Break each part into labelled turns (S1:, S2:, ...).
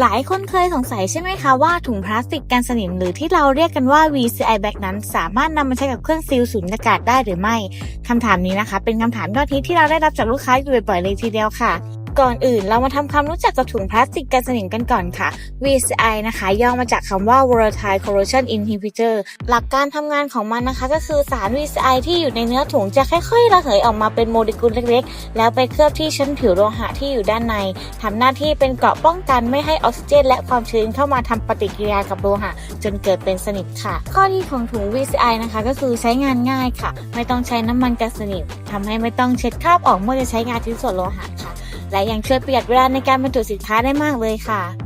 S1: หลายคนเคยสงสัยใช่ไหมคะว่าถุงพลาสติกกันสนิมหรือที่เราเรียกกันว่า VCI bag นั้น สามารถนำมาใช้กับเครื่องซีลสูญญากาศได้หรือไม่คำถามนี้นะคะ เป็นคำถามยอดฮิตที่เราได้รับจากลูกค้าอยู่บ่อยๆเลยทีเดียวค่ะ ก่อนอื่นเรามาทำความรู้จักกับถุงพลาสติกกันสนิมกันก่อนค่ะ VCI นะคะ ย่อมาจากคำว่า Volatile Corrosion Inhibitor หลักการทำงานของมันนะคะ ก็คือสาร VCI ที่อยู่ในเนื้อถุงจะค่อยๆระเหยออกมาเป็นโมเลกุลเล็กๆ แล้วไปเคลือบที่ชั้นผิวโลหะที่อยู่ด้านในทำหน้าที่เป็นเกราะป้องกันไม่ให้ออกซิเจน และความชื้นเข้ามาทำปฏิกิริยากับโลหะ จนเกิดเป็นสนิมค่ะ ข้อดีของถุง VCI นะคะ ก็คือใช้งานง่ายค่ะ ไม่ต้องใช้น้ำมันกันสนิมทำให้ไม่ต้องเช็ดคราบออกเมื่อจะใช้งานชิ้นส่วนโลหะค่ะ และยังช่วยประหยัดเวลาในการบรรจุสินค้าได้มากเลยค่ะ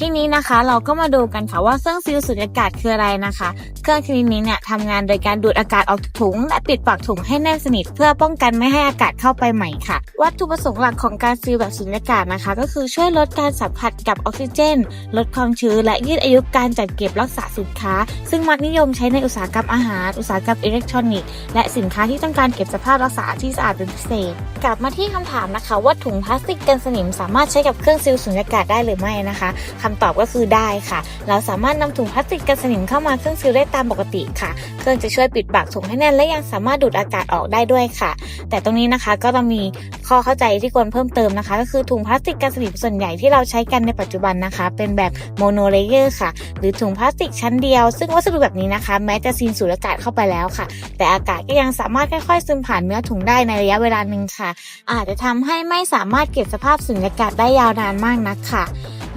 S1: ที่นี้นะคะเราก็มาดูกันค่ะว่าเครื่องซีลสุญญากาศคืออะไรนะคะ เครื่องชนิดนี้เนี่ยทำงานโดยการดูดอากาศออกถุง และปิดปากถุงให้แน่นสนิท เพื่อป้องกันไม่ให้อากาศเข้าไปใหม่ค่ะ วัตถุประสงค์หลักของการซีลแบบสุญญากาศนะคะ ก็คือช่วยลดการสัมผัสกับออกซิเจน ลดความชื้นและยืดอายุการจัดเก็บรักษาสินค้า ซึ่งมักนิยมใช้ในอุตสาหกรรมอาหาร อุตสาหกรรมอิเล็กทรอนิกส์และสินค้าที่ต้องการเก็บสภาพรักษาที่สะอาดเป็นพิเศษ กลับมาที่คำถามนะคะ ว่าถุงพลาสติกกันสนิมสามารถใช้กับเครื่องซีลสุญญากาศได้หรือไม่นะคะคำตอบก็คือได้ค่ะ เราสามารถนำถุงพลาสติกกันสนิมเข้ามาเครื่องซีลได้ตามปกติค่ะ เครื่องจะช่วยปิดปากถุงให้แน่นและยังสามารถดูดอากาศออกได้ด้วยค่ะ แต่ตรงนี้นะคะก็ต้องมีข้อเข้าใจที่ควรเพิ่มเติมนะคะ ก็คือถุงพลาสติกกันสนิมส่วนใหญ่ที่เราใช้กันในปัจจุบันนะคะ เป็นแบบโมโนเลเยอร์ค่ะ หรือถุงพลาสติกชั้นเดียว ซึ่งวัสดุแบบนี้นะคะ แม้จะซีนสูดอากาศเข้าไปแล้วค่ะ แต่อากาศก็ยังสามารถค่อยๆซึมผ่านเนื้อถุงได้ในระยะเวลาหนึ่งค่ะ อาจจะทำให้ไม่สามารถเก็บสภาพสุญญากาศได้ยาวนานมากนักค่ะ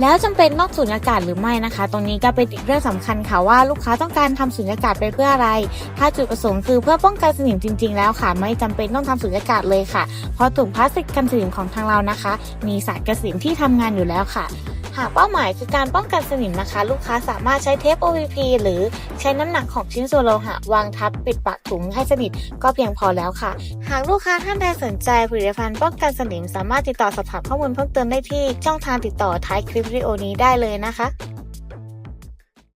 S1: แล้วจำเป็นต้องสูญญากาศหรือไม่นะคะ ตรงนี้ก็เป็นอีกเรื่องสำคัญค่ะว่าลูกค้าต้องการทำสูญญากาศไปเพื่ออะไร ถ้าจุดประสงค์คือเพื่อป้องกันสนิมจริง ๆ แล้วค่ะ ไม่จำเป็นต้องทำสูญญากาศเลยค่ะ เพราะถุงพลาสติกกันสนิมของทางเรานะคะ มีสารกันสนิมที่ทำงานอยู่แล้วค่ะ หากเป้าหมายคือการป้องกันสนิมนะคะ ลูกค้าสามารถใช้เทป OPP หรือใช้น้ำหนักของชิ้นส่วนโลหะวางทับปิดปากถุงให้สนิทก็เพียงพอแล้วค่ะ หากลูกค้าท่านใดสนใจผลิตภัณฑ์ป้องกันสนิม สามารถติดต่อสอบถามข้อมูลเพิ่มเติมได้ที่ช่องทางติดต่อท้ายคลิปวิดีโอนี้ได้เลยนะคะ